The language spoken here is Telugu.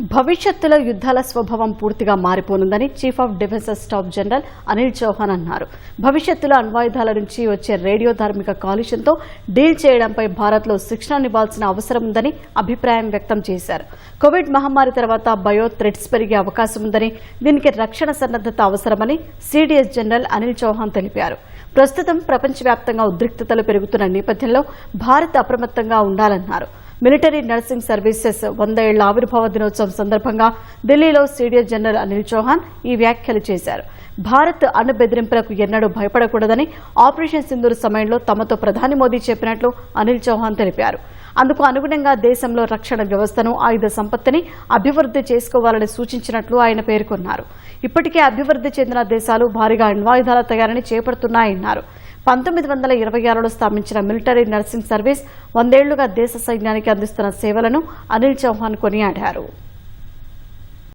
భవిష్యత్తులో యుద్ధాల స్వభావం పూర్తిగా మారిపోనుందని chief of defence staff general Anil Chauhan అన్నారు. భవిష్యత్తులో అణ్వాయుధాల నుంచి వచ్చే రేడియో ధార్మిక కాలుష్యంతో డీల్ చేయడంపై భారత్లో శిక్షణనివ్వాల్సిన అవసరం ఉందని అభిప్రాయం వ్యక్తం చేశారు. కోవిడ్ మహమ్మారి తర్వాత బయో థ్రెడ్స్ పెరిగే అవకాశం ఉందని దీనికి రక్షణ సన్నద్దత అవసరమని సిడిఎస్ జనరల్ అనిల్ చౌహాన్ తెలిపారు. ప్రస్తుతం ప్రపంచవ్యాప్తంగా ఉద్రిక్తతలు పెరుగుతున్న నేపథ్యంలో భారత్ అప్రమత్తంగా ఉండాలన్నారు. మిలిటరీ నర్సింగ్ సర్వీసెస్ వంద ఏళ్ళ ఆవిర్భావ దినోత్సవం సందర్భంగా ఢిల్లీలో సీనియర్ జనరల్ అనిల్ చౌహాన్ ఈ వ్యాఖ్యలు చేశారు. భారత్ అణు బెదిరింపులకు ఎన్నడూ భయపడకూడదని ఆపరేషన్ సింధూర్ సమయంలో తమతో ప్రధాని మోదీ చెప్పినట్లు అనిల్ చౌహాన్ తెలిపారు. అందుకు అనుగుణంగా దేశంలో రక్షణ వ్యవస్థను ఆయుధ సంపత్తిని అభివృద్ధి చేసుకోవాలని సూచించినట్లు ఆయన పేర్కొన్నారు. ఇప్పటికే అభివృద్ధి చెందిన దేశాలు భారీగా అణ్వాయుధాల తయారీని చేపడుతున్నాయన్నారు. పంతొమ్మిది వందల ఇరవై ఆరులో స్థాపించిన మిలిటరీ నర్సింగ్ సర్వీస్ వందేళ్ళుగా దేశ సైన్యానికి అందిస్తున్న సేవలను అనిల్ చౌహాన్ కొనియాడారు.